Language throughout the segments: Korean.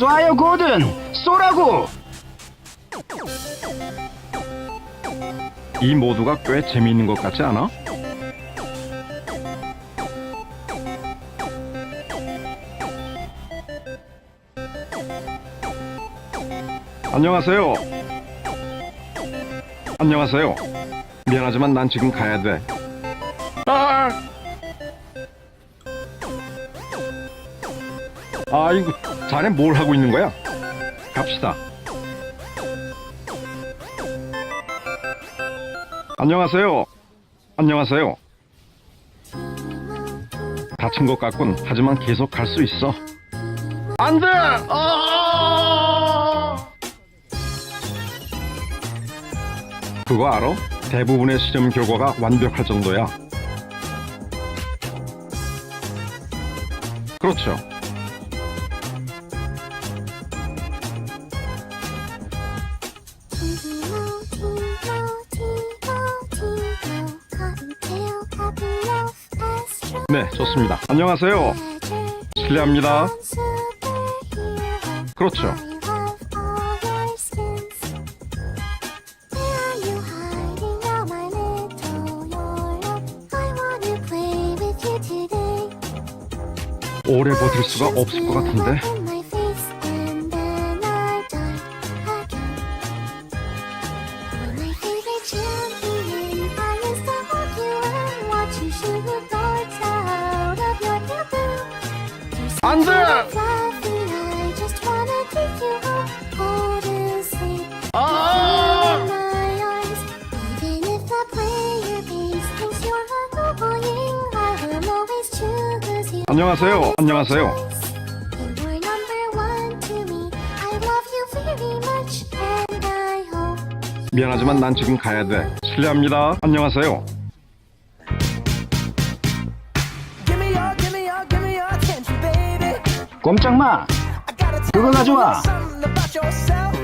쏴요 고든 쏘라고 이 모두가 꽤 재미있는 것 같지 않아? 안녕하세요. 안녕하세요. 미안하지만 난 지금 가야 돼. 아! 아이고, 자네 뭘 하고 있는 거야? 갑시다. 안녕하세요. 안녕하세요. 다친 것 같군. 하지만 계속 갈 수 있어. 안 돼! 아! 그거 알아? 대부분의 실험 결과가 완벽할 정도야. 그렇죠. 네, 좋습니다. 안녕하세요. 실례합니다. 그렇죠. 오래 버틸 수가 없을 것 같은데. In my 안녕하세요. 안녕하세요. And you're number one to me. I love you very much, and I hope 미안하지만 난 지금 가야 돼. 실례합니다. 안녕하세요. Give me your, give me your, give me your attention, baby. 꼼짝마 I gotta tell 그거 가져와. something about yourself.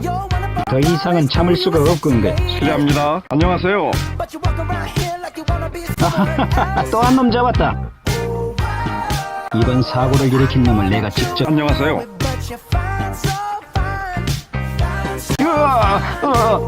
You're one of 더 이상은 참을 수가 없군 게 실례합니다. 안녕하세요. But you walk around here 또 한 놈 잡았다. 이번 사고를 일으킨 놈을 내가 직접 안녕하세요. 으아, 으아.